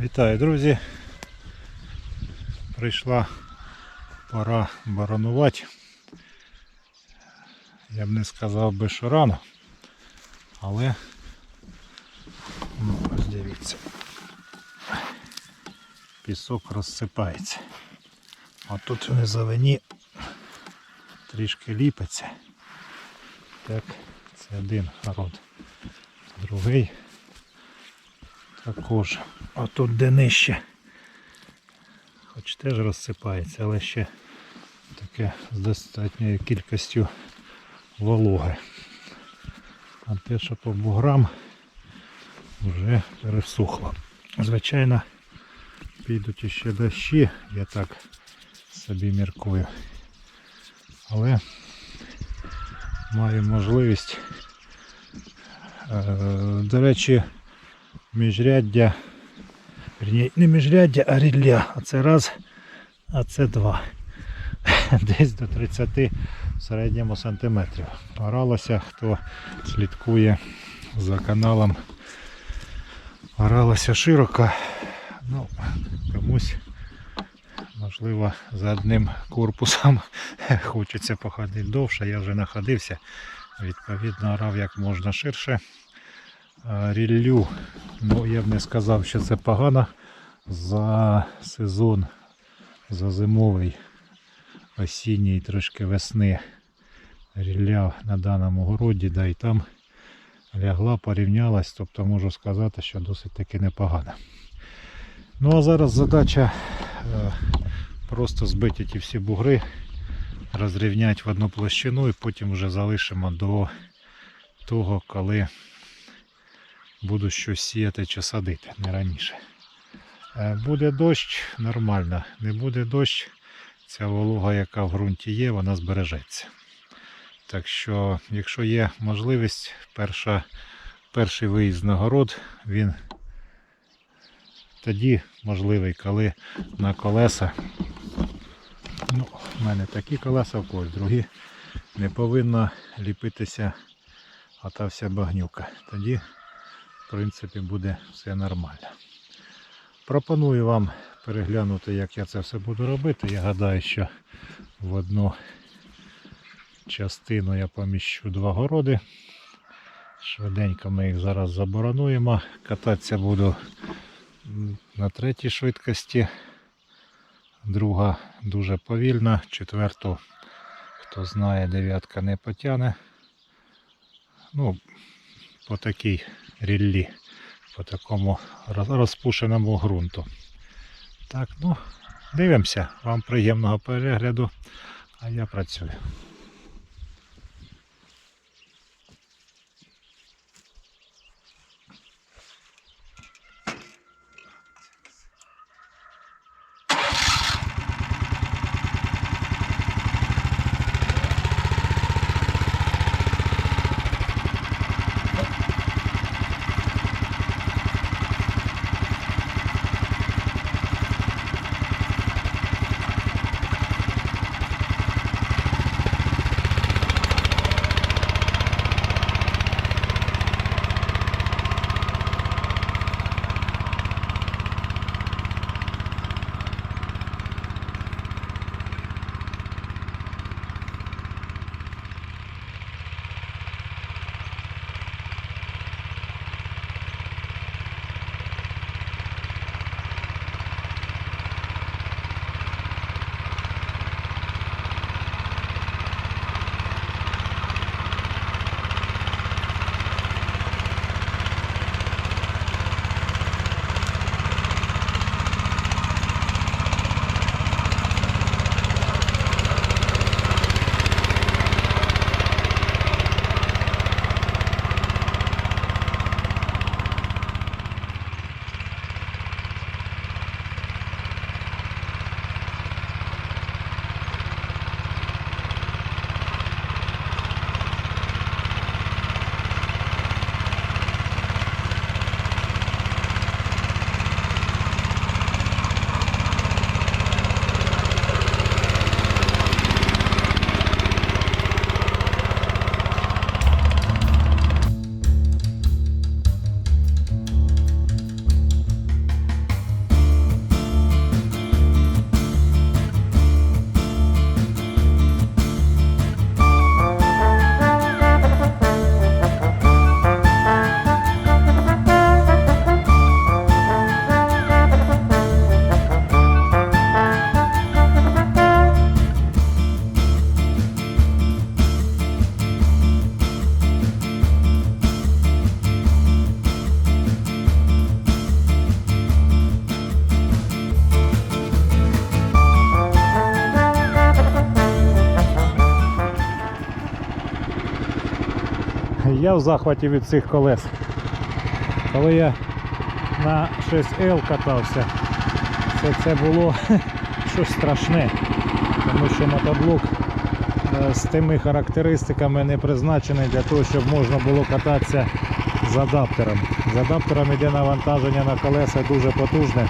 Вітаю, друзі. Прийшла пора баранувати. Я б не сказав би, що рано, але ну, ось дивіться. Пісок розсипається. А тут в низовині трішки ліпиться. Так, це один город. Другий також. А тут де нижче. Хоч теж розсипається, але ще таке з достатньою кількістю вологи. А те, що по буграм вже пересухло. Звичайно, підуть іще дощі, я так собі міркую. Але маю можливість. Е, До речі, міжряддя, не міжряддя, а рілля. А це раз, а це два. Десь до 30 в середньому сантиметрів. Оралося, хто слідкує за каналом. Оралося широко. Ну, комусь, можливо, за одним корпусом хочеться походити довше. Я вже находився. Відповідно, орав як можна ширше. Ріллю, ну я б не сказав, що це погано за сезон, за зимовий, осінній, трошки весни. Рілля на даному городі, да і там лягла, порівнялась, тобто можу сказати, що досить таки непогано. Ну а зараз задача е, просто збити ті всі бугри, розрівняти в одну площину і потім вже залишимо до того, коли буду щось сіяти чи садити, не раніше. Е, Буде дощ, нормально. Не буде дощ, ця волога, яка в ґрунті є, вона збережеться. Так що, якщо є можливість, перша, перший виїзд на город, він тоді можливий, коли на колеса. Ну, в мене такі колеса, в когось другі. Не повинна ліпитися ота вся багнюка. Тоді в принципі буде все нормально. Пропоную вам переглянути, як я це все буду робити. Я гадаю, що в одну частину я поміщу два городи. Швиденько ми їх зараз заборонуємо. Кататися буду на третій швидкості. Друга дуже повільна. Четверту, хто знає, дев'ятка не потягне. Ну, по такій ріллі, по такому розпушеному ґрунту. Так, ну, дивимося. Вам приємного перегляду, а я працюю. Я в захваті від цих колес. Коли я на 6L катався, це, це було щось страшне. Тому що мотоблок е, з тими характеристиками не призначений для того, щоб можна було кататися з адаптером. З адаптером йде навантаження на колеса дуже потужне.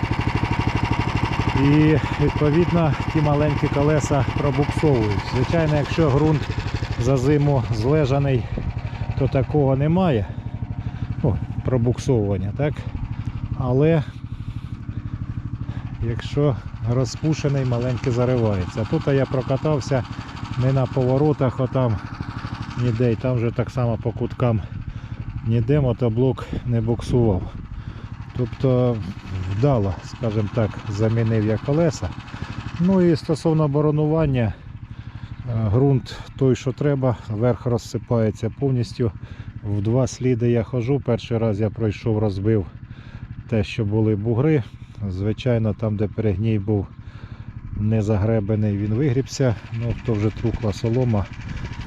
І відповідно ті маленькі колеса пробуксовують. Звичайно, якщо ґрунт за зиму злежаний, то такого немає. Ну, пробуксовування, так? Але якщо розпушений, маленький заривається. Тут я прокатався не на поворотах, отам ніде, і там вже так само по куткам ніде мотоблок не буксував. Тобто вдало, скажімо так, замінив я колеса. Ну і стосовно боронування, е, ґрунт той, що треба, верх розсипається повністю. В два сліди я хожу. Перший раз я пройшов, розбив те, що були бугри. Звичайно, там, де перегній був не загребений, він вигрібся. Ну, то вже трухла солома,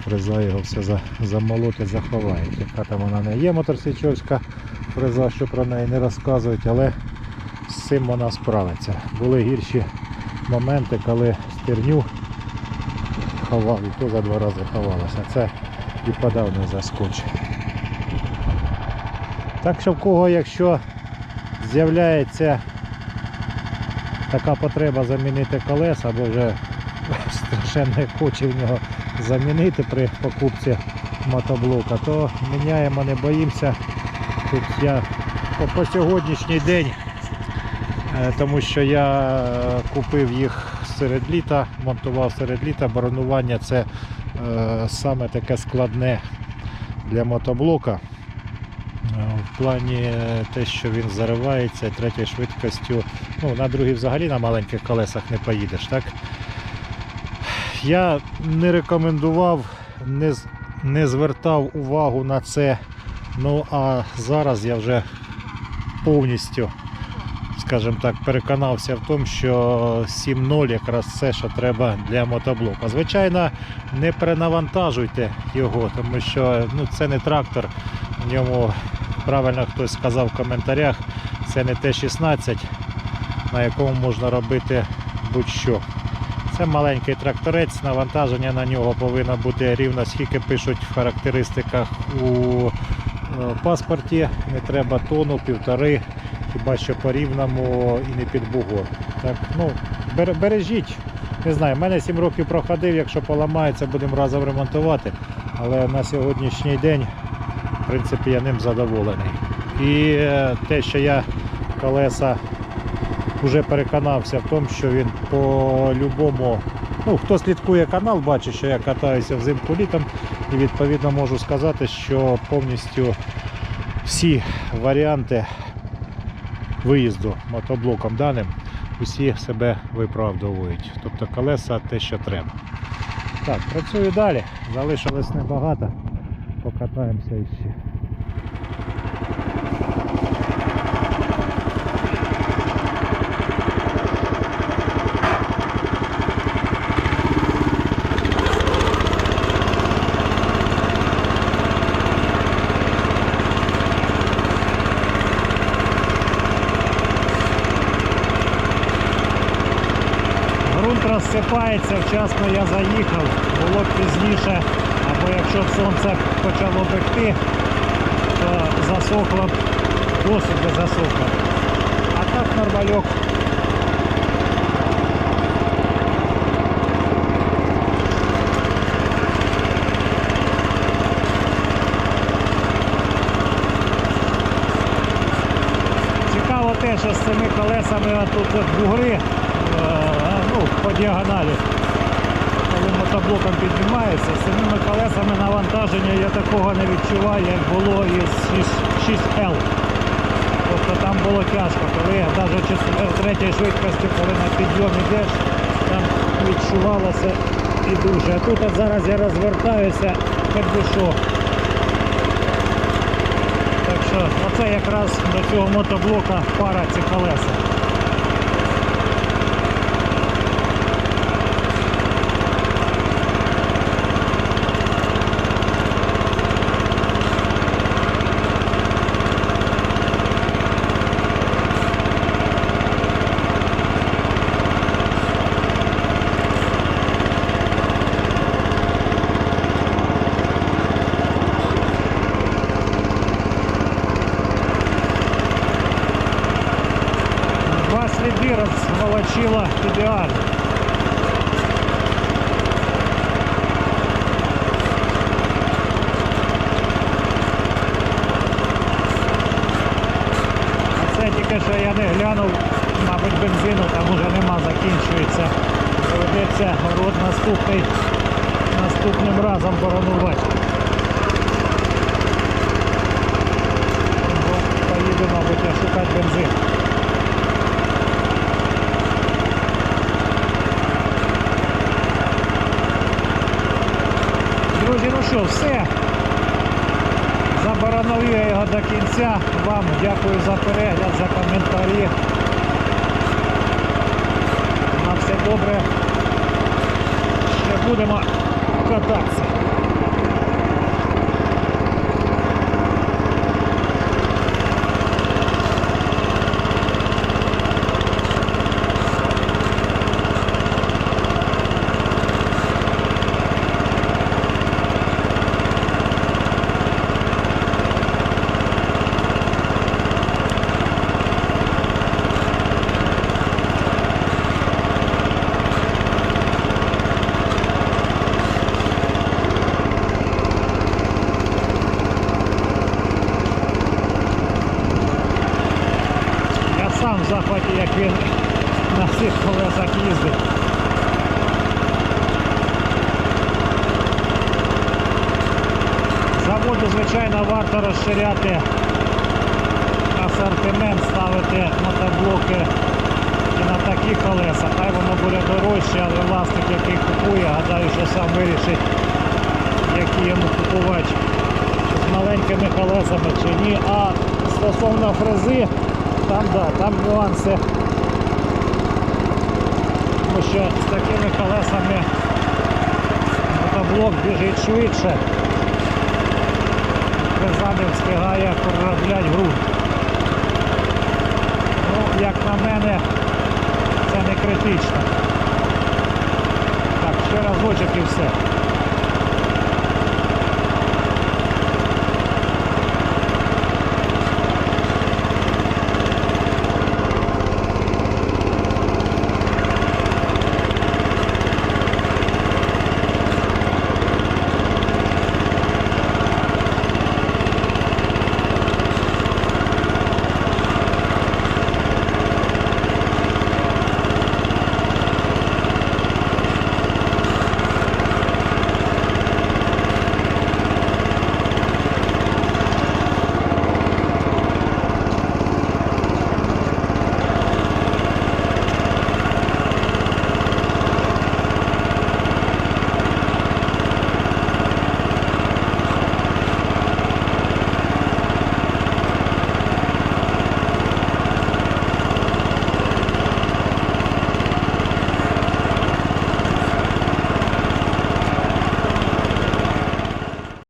фреза його все за- замолотить, заховає. Яка там вона не є моторсічовська фреза, що про неї не розказують, але з цим вона справиться. Були гірші моменти, коли стерню ховав, і то за два рази ховалося. Це і подав не заскочить. Так що в кого, якщо з'являється така потреба замінити колеса, або вже страшенно хоче в нього замінити при покупці мотоблока, то міняємо, не боїмося. Тут я по, по сьогоднішній день, е, тому що я е, купив їх серед літа, монтував серед літа, боронування це е, саме таке складне для мотоблока. Е, В плані те, що він заривається третьою швидкістю. Ну, на другій взагалі на маленьких колесах не поїдеш, так? Я не рекомендував, не, не звертав увагу на це. Ну а зараз я вже повністю, скажімо так, переконався в тому, що 7.0 якраз це, що треба для мотоблока. Звичайно, не перенавантажуйте його, тому що ну, це не трактор, в ньому правильно хтось сказав в коментарях, це не Т-16, на якому можна робити будь-що. Це маленький тракторець, навантаження на нього повинно бути рівно, скільки пишуть в характеристиках у е, паспорті. Не треба тону, півтори, хіба що по рівному і не під бугор. Так, ну, бережіть. Не знаю, в мене 7 років проходив, якщо поламається, будемо разом ремонтувати. Але на сьогоднішній день, в принципі, я ним задоволений. І е, те, що я колеса вже переконався в тому, що він по-любому. Ну, хто слідкує канал, бачить, що я катаюся взимку літом і відповідно можу сказати, що повністю всі варіанти виїзду мотоблоком даним усі себе виправдовують. Тобто колеса те, що треба. Так, працюю далі. Залишилось небагато. Покатаємося іще. Грунт розсипається, вчасно я заїхав, було б пізніше, або якщо б сонце почало пекти, то засохло б, досить би засохло. А так нормальок. Цікаво те, що з цими колесами тут от бугри ну, по діагоналі. Коли мотоблоком піднімається, з цими колесами навантаження я такого не відчуваю, як було із 6, 6L. Тобто там було тяжко, коли навіть в третій швидкості, коли на підйом йдеш, там відчувалося і дуже. А тут от зараз я розвертаюся, хоч би. Так що оце якраз до цього мотоблока пара ці колеса. сліди розволочила ідеально. А Це тільки що я не глянув, мабуть, бензину там уже нема, закінчується. Доведеться город наступний наступним разом боронувати. Бо Поїду, мабуть, я шукати бензин. Друзі, ну що, все. Я його до кінця. Вам дякую за перегляд, за коментарі. На все добре. Ще будемо кататися. Я сам в захваті, як він на цих колесах їздить. Заводу, звичайно, варто розширяти асортимент, ставити мотоблоки і на такі колеса. Хай воно буде дорожче, але власник, який купує, гадаю, що сам вирішить, які йому купувати з маленькими колесами чи ні. А стосовно фрези, там да, там нюанси. Тому що з такими колесами мотоблок біжить швидше. Не встигає проробляти гру. Ну, як на мене, це не критично. Так, ще разочок і все.